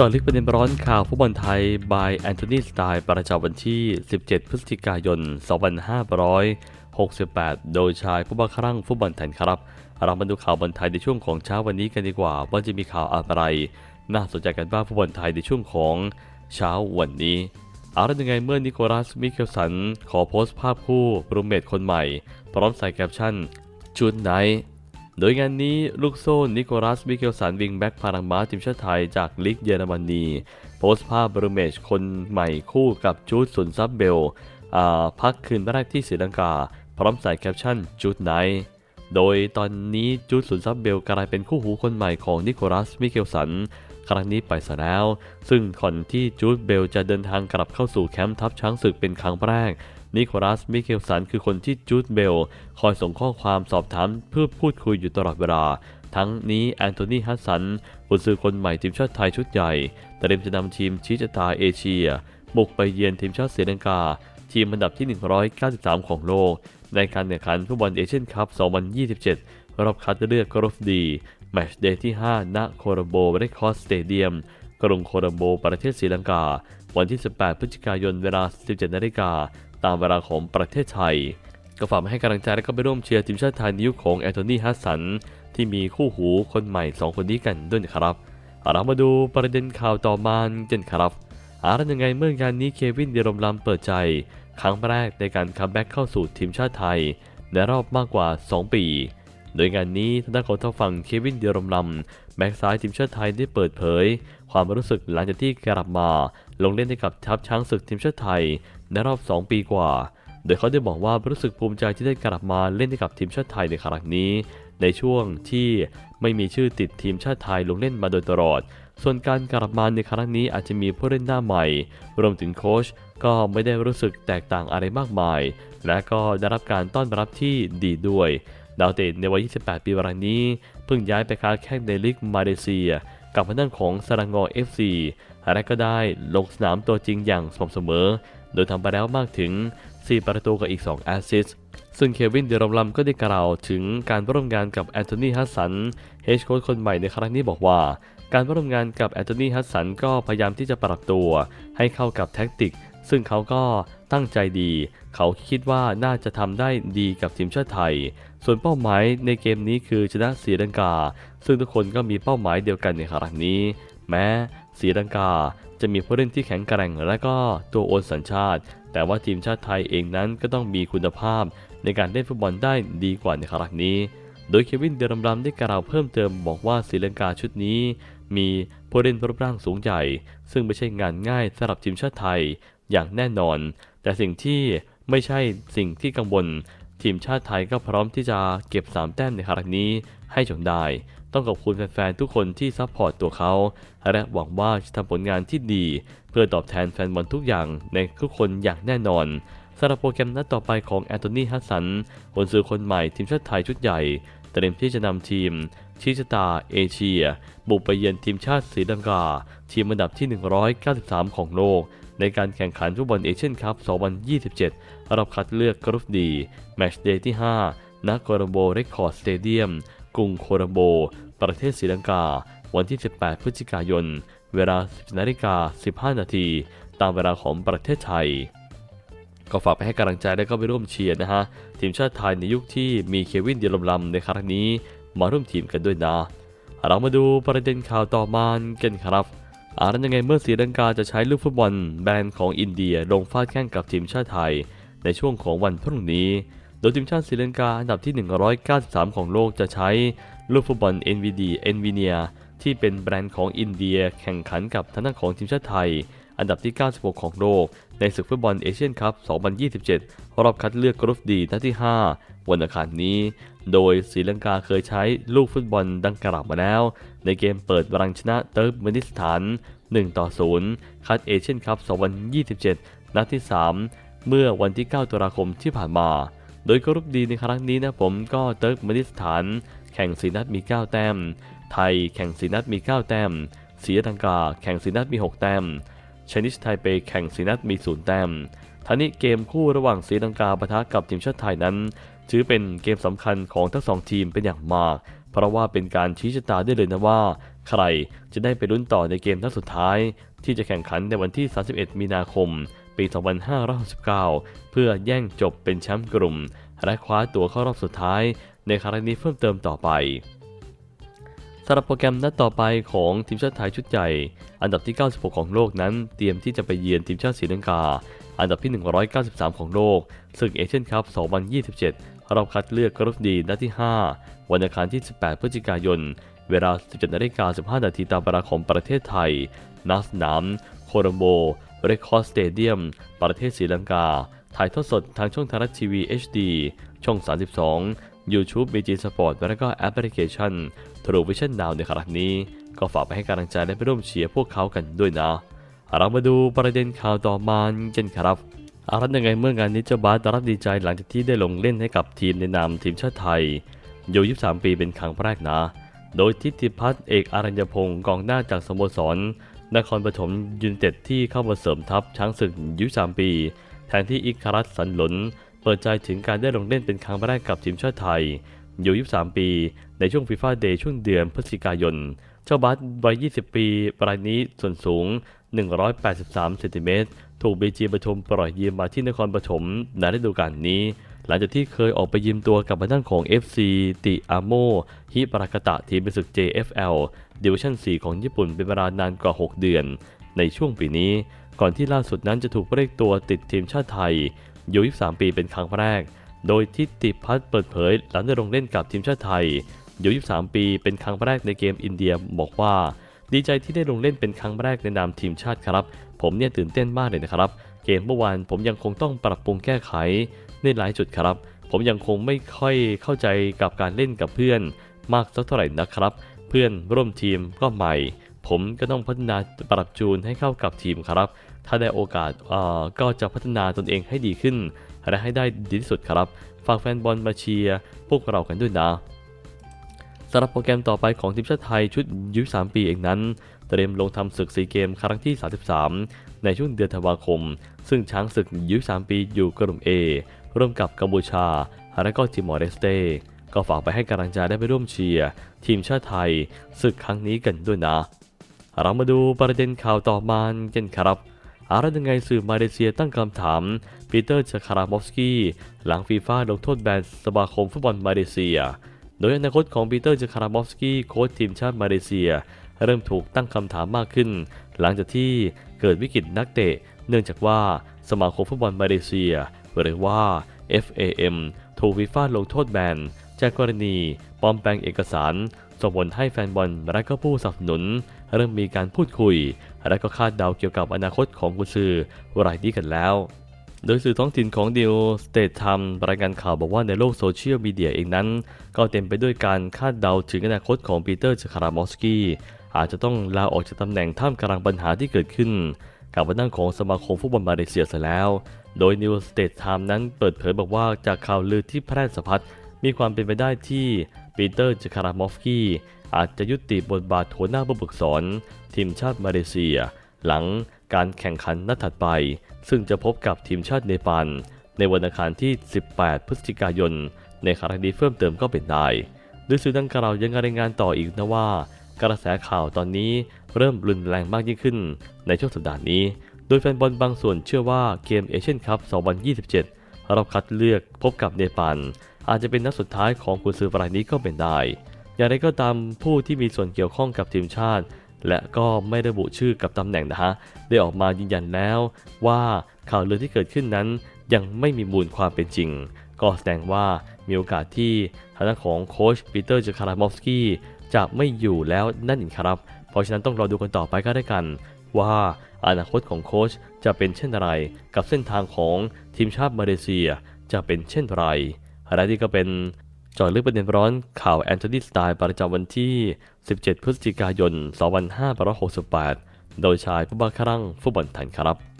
จอลึกประเด็นร้อนข่าวฟุตบอลไทย by แอนโทนีสไตล์ประจำวันที่ 17 พฤศจิกายน 2568 โดยชายผู้บังคับฟุตบอลไทยครับ เรามาดูข่าวบอลไทยในช่วงของเช้าวันนี้กันดีกว่า ว่าจะมีข่าวอะไร น่าสนใจกันบ้างฟุตบอลไทยในช่วงของเช้าวันนี้เอาละยังไงเมื่อนิโคลัส มิเคลสัน ขอโพสต์ภาพคู่รูมเมทคนใหม่ พร้อมใส่แคปชั่นชุดไน โดยงานนี้ลูกโซ่นิโคลัสมิเกลสันวิงแบ็กพารังมาทีมชาติไทยจากลีกเยอรมนีโพสต์ภาพบรูเมชคนใหม่คู่กับจูดสุนซับเบลพักคืนแรกที่ศรีลังกา พร้อมใส่แคปชั่นจูดไนโดยตอนนี้จูดสุนซับเบลกลายเป็นคู่หูคนใหม่ของนิโคลัสมิเกลสัน ครั้งนี้ไปซะแล้ว ซึ่งก่อนที่จูดเบลจะเดินทางกลับเข้าสู่แคมป์ทัพช้างศึกเป็นครั้งแรก นิโคลัสมิเคลสันคือคนที่จูดเบล คอยส่งข้อความสอบถามเพื่อพูดคุยอยู่ตลอดเวลา ทั้งนี้แอนโทนีฮัสสันกุนซือคนใหม่ทีมชาติไทยชุดใหญ่เตรียมจะนำทีมชี้ชะตาเอเชีย บุกไปเยือนทีมชาติศรีลังกา ทีมอันดับที่ 193 ของโลก ในการแข่งขันฟุตบอลเอเชียนคัพ 2027รอบคัดเลือกกรอฟดี แมตช์เดย์ที่ 5 ณ โคลัมโบเรคคอร์สสเตเดียม กรุงโคลัมโบ ประเทศศรีลังกา วันที่ 18 พฤศจิกายน เวลา 17 นาฬิกา ตามเวลาของประเทศไทย ก็ฝากมาให้กำลังใจและก็ไปร่วมเชียร์ทีมชาติไทยในยุคของแอนโทนีฮัสสัน ที่มีคู่หูคนใหม่ 2 คนนี้กันด้วยนะครับเอาเรามาดูประเด็นข่าวต่อมากันครับอารันยังไงเมื่องานนี้เควินเดรมลำเปิดใจ ครั้งแรกในการคัมแบ็กเข้าสู่ทีมชาติไทย ในรอบมากกว่า 2 ปี โดยงานนี้ทางด้านของทางฝั่งเควินเดียรมลำแบ็กซ้ายทีมชาติไทยได้เปิดเผย ความรู้สึกหลังจากที่กลับมา ลงเล่นให้กับทัพช้างศึกทีมชาติไทย ในรอบ 2 ปีกว่า โดยเขาได้บอกว่ารู้สึกภูมิใจที่ได้กลับมาเล่นให้กับทีมชาติไทยในครั้งนี้ ในช่วงที่ไม่มีชื่อติดทีมชาติไทยลงเล่นมาโดยตลอด ส่วนการกลับมาในครั้งนี้อาจจะมีผู้เล่นหน้าใหม่ รวมถึงโค้ชก็ไม่ได้รู้สึกแตกต่างอะไรมากมาย และก็ได้รับการต้อนรับที่ดีด้วย ดาวเตะในวัย 28 ปีวันนี้ เพิ่งย้ายไปค้าแข่งในลีกมาเลเซีย กับทางด้านของสรังงอ FC และก็ได้ลงสนามตัวจริงอย่างสม่ำเสมอ โดยทำไปแล้วมากถึง 4 ประตูกับอีก 2 แอสซิสซึ่งเควินเดรอมลัมก็ได้กล่าวถึงการร่วมงานกับแอนโทนีฮัสสันเฮดโค้ชคนใหม่ในครั้งนี้บอกว่า การร่วมงานกับแอนโทนีฮัสสันก็พยายามที่จะปรับตัว ให้เข้ากับแท็กติก ซึ่งเขาก็ตั้งใจดี เขาคิดว่าน่าจะทำได้ดีกับทีมชาติไทย ส่วนเป้าหมายในเกมนี้คือชนะศรีลังกา ซึ่งทุกคนก็มีเป้าหมายเดียวกันในครั้งนี้ แม้ศรีลังกาจะมีผู้เล่นที่แข็งแกร่งและก็ตัวโอนสัญชาติ แต่ว่าทีมชาติไทยเองนั้นก็ต้องมีคุณภาพในการเล่นฟุตบอลได้ดีกว่าในครั้งนี้ โดยเควินเดรัมรัมได้กล่าวเพิ่มเติมบอกว่าศรีลังกาชุดนี้มีผู้เล่นรูปร่างสูงใหญ่ ซึ่งไม่ใช่งานง่ายสำหรับทีมชาติไทย อย่างแน่นอน แต่สิ่งที่ไม่ใช่สิ่งที่กังวล ทีมชาติไทยก็พร้อมที่จะเก็บ 3 แต้มในครั้งนี้ให้จงได้ ต้องขอบคุณแฟนๆ ทุกคนที่ซัพพอร์ตตัวเขา และหวังว่าจะทำผลงานที่ดี เพื่อตอบแทนแฟนบอลทุกอย่างในทุกคนอย่างแน่นอนสำหรับโปรแกรมนัดต่อไปของแอนโทนีฮัสสันคนซื้อคนใหม่ทีมชาติไทยชุดใหญ่เตรียมที่จะนำทีม ชิชตาเอเชีย บุกไปเยือนทีมชาติศรีลังกา ทีมอันดับที่ 193 ของโลก ในการแข่งขันฟุตบอลเอเชียนคัพ 2027รอบคัดเลือกกรุ๊ปดี แมตช์เดย์ที่ 5 ณ โคลัมโบเรคคอร์ดสเตเดียม กรุงโคลัมโบ ประเทศศรีลังกา วันที่ 18 พฤศจิกายน เวลา 10นาฬิกา15 นาที ตามเวลาของประเทศไทยก็ฝากไปให้กำลังใจและก็ไปร่วมเชียร์นะฮะ ทีมชาติไทยในยุคที่มีเควินเดียรมลำในครั้งนี้ มาร่วมทีมกันด้วยนะ เรามาดูประเด็นข่าวต่อมากันครับ อารันยังไงเมื่อศรีลังกาจะใช้ลูกฟุตบอลแบรนด์ของอินเดียลงฟาดแข่งกับทีมชาติไทย ในช่วงของวันพรุ่งนี้ โดยทีมชาติศรีลังกาอันดับที่ 193 ของโลกจะใช้ลูกฟุตบอล NVD NVIDIA ที่เป็นแบรนด์ของอินเดียแข่งขันกับทางด้านของทีมชาติไทย อันดับที่ 96 ของโลก ในศึกฟุตบอลเอเชียนคัพ 2027 รอบคัดเลือกกรุ๊ปดีนัดที่ 5 วันอังคารนี้ โดยศรีลังกาเคยใช้ลูกฟุตบอลดังกล่าวมาแล้ว ในเกมเปิดรังชนะเติร์กเมนิสถาน 1 ต่อ 0 คัดเอเชียนคัพ 2027 นัดที่ 3 เมื่อวันที่ 9 ตุลาคมที่ผ่านมา โดยกรุ๊ปดีในครั้งนี้นะผมก็เติร์กเมนิสถาน แข่งสีนัดมี 9 แต้ม ไทยแข่งสีนัดมี 9 แต้มศรีลังกาแข่งสีนัดมี 6 แต้ม ชนิชไทเปแข่งสีนัดมีศูนย์แต้มท่านี้เกมคู่ระหว่างศรีลังกาปะทะกับทีมชาติไทยนั้น ถือเป็นเกมสำคัญของทั้งสองทีมเป็นอย่างมาก เพราะว่าเป็นการชี้ชะตาได้เลยนะว่า ใครจะได้ไปลุ้นต่อในเกมนัดสุดท้าย ที่จะแข่งขันในวันที่ 31 มีนาคม ปี 2569 เพื่อแย่งจบเป็นแชมป์กลุ่ม และคว้าตัวเข้ารอบสุดท้าย ในครั้งนี้เพิ่มเติมต่อไป สำหรับโปรแกรมนัดต่อไปของทีมชาติไทยชุดใหญ่ อันดับที่ 96 ของโลกนั้น เตรียมที่จะไปเยือนทีมชาติศรีลังกา อันดับที่ 193 ของโลก ศึกเอเชียนคัพ 2027 รอบคัดเลือกกรุ๊ปดีนัดที่ 5 วันอังคารที่ 18 พฤศจิกายน เวลา 17นาฬิกา15 นาทีตามเวลาของประเทศไทยณสนาม โคลัมโบ เรคคอร์สเตเดียม ประเทศศรีลังกา ถ่ายทอดสดทางช่องไทารัฐทีวี HD ช่อง 32 YouTube BG Sport และก็แอปพลิเคชัน True Vision Now ในครั้งนี้ ก็ฝากไปให้กำลังใจและไปร่วมเชียร์พวกเขากันด้วยนะ เรามาดูประเด็นข่าวต่อมากันครับอารัตยังไงเมื่องานนี้เจ้าบาสรับดีใจหลังจากที่ได้ลงเล่นให้กับทีมในนามทีมชาติไทยอยู่ 23 ปีเป็นครั้งแรกนะ โดยทิติพัฒน์เอกอารัญญพงศ์กองหน้าจากสโมสรนครปฐมยูนเต็ดที่เข้ามาเสริมทัพช้างศึกยุ3ปี แทนที่อิคารัสสันหลน เปิดใจถึงการได้ลงเล่นเป็นครั้งแรกกับทีมชาติไทยอยู่ 23 ปี ในช่วงฟีฟ่าเดย์ช่วงเดือนพฤศจิกายน เจ้าบัสวัย 20 ปีรายนี้ส่วนสูง 183 เซนติเมตร ถูกบีจีปทุมปล่อยยืมมาที่นครปฐมในฤดูกาลนี้ หลังจากที่เคยออกไปยืมตัวกับทางด้านของ FC ติอาโมฮิปรากตะทีมเป็นศึก JFL ดิวิชั่น 4 ของญี่ปุ่นเป็นเวลานานกว่า 6 เดือน ในช่วงปีนี้ ก่อนที่ล่าสุดนั้นจะถูกเรียกตัวติดทีมชาติไทย อยู่ 23 ปีเป็นครั้งแรก โดยทิติพัฒน์เปิดเผยหลังได้ลงเล่นกับทีมชาติไทยอยู่ 23 ปีเป็นครั้งแรกในเกมอินเดียบอกว่า ดีใจที่ได้ลงเล่นเป็นครั้งแรกในนามทีมชาติครับ ผมเนี่ยตื่นเต้นมากเลยนะครับ เกมเมื่อวานผมยังคงต้องปรับปรุงแก้ไขในหลายจุดครับ ผมยังคงไม่ค่อยเข้าใจกับการเล่นกับเพื่อน มากสักเท่าไหร่นะครับ เพื่อนร่วมทีมก็ใหม่ ผมก็ต้องพัฒนาปรับจูนให้เข้ากับทีมครับ ถ้าได้โอกาสก็จะพัฒนาตนเองให้ดีขึ้น และให้ได้ดีที่สุดครับ ฝากแฟนบอลมาเชียร์พวกเรากันด้วยนะสำหรับโปรแกรมต่อไปของทีมชาติไทยชุดยุ3ปีเองนั้น เตรียมลงทำศึกซีเกมครั้งที่ 33 ในช่วงเดือนธันวาคม ซึ่งช้างศึกยุ3ปีอยู่กลุ่ม A ร่วมกับกัมพูชา และก็ทิมอร์เลสเตก็ฝากไปให้กำลังใจได้ไปร่วมเชียร์ทีมชาติไทยศึกครั้งนี้กันด้วยนะ เรามาดูประเด็นข่าวต่อมากันครับ อารัยังไงสื่อมาเลเซียตั้งคำถามปีเตอร์ชคารามอฟสกี้หลังฟีฟ่าลงโทษแบนสมาคมฟุตบอลมาเลเซีย โดยอนาคตของปีเตอร์จคารามอฟสกี้โค้ชทีมชาติมาเลเซีย เริ่มถูกตั้งคำถามมากขึ้น หลังจากที่เกิดวิกฤตนักเตะ เนื่องจากว่าสมาคมฟุตบอลมาเลเซีย หรือว่า FAM ถูกฟีฟ่าลงโทษแบนจากกรณีปลอมแปลงเอกสารส่งผลให้แฟนบอลและก็ผู้สนับสนุน เริ่มมีการพูดคุย และก็คาดเดาเกี่ยวกับอนาคตของกุนซือรายนี้กันแล้ว โดยสื่อท้องถิ่นของดิวสเตททม์รายงานข่าวบอกว่าในโลกโซเชียลมีเดียเองนั้น ก็เต็มไปด้วยการคาดเดาถึงอนาคตของปีเตอร์จคารามอฟสกี้อาจจะต้องลาออกจากตำแหน่งท่ามกลางปัญหาที่เกิดขึ้น กับวันนั่งของสมาคมฟุตบอลมาเลเซียเสียแล้ว โดยนิวสเตทไทม์นั้นเปิดเผยบอกว่าจากข่าวลือที่แพร่สะพัดมีความเป็นไปได้ที่ ปีเตอร์จคารามอฟกี้อาจจะยุติบทบาทหัวหน้าผู้ฝึกสอน ทีมชาติมาเลเซีย หลังการแข่งขันนัดถัดไป ซึ่งจะพบกับทีมชาติเนปาลในวันอังคารที่ 18 พฤศจิกายน ในครั้งนี้เพิ่มเติมก็เป็นได้โดยสื่อดังกล่าวยังรายงานต่ออีกนะว่า กระแสข่าวตอนนี้เริ่มรุนแรงมากยิ่งขึ้น ในช่วงสัปดาห์นี้ โดยแฟนบอลบางส่วนเชื่อว่าเกมเอเชียนคัพ 2027 รอบคัดเลือกพบกับเนปาล อาจจะเป็นนัดสุดท้ายของกุนซือรายนี้ก็เป็นได้ อย่างไรก็ตามผู้ที่มีส่วนเกี่ยวข้องกับทีมชาติ และก็ไม่ระบุชื่อกับตำแหน่งนะฮะได้ออกมายืนยันแล้วว่าข่าวลือที่เกิดขึ้นนั้น ยังไม่มีมูลความเป็นจริง ก็แสดงว่ามีโอกาสที่ทางด้านของโค้ชปีเตอร์จคารามอฟสกี้จะไม่อยู่แล้วนั่นเองครับ เพราะฉะนั้นต้องรอดูกันต่อไปก็ได้กัน ว่าอนาคตของโค้ชจะเป็นเช่นไร กับเส้นทางของทีมชาติมาเลเซียจะเป็นเช่นไร และนี่ก็เป็นจอลึกประเด็นร้อนข่าวแอนโทนีสไตล์ประจำวันที่ 17 พฤศจิกายน 2568 โดยชายผู้บ้าครั่งฟุตบอลไทยครับ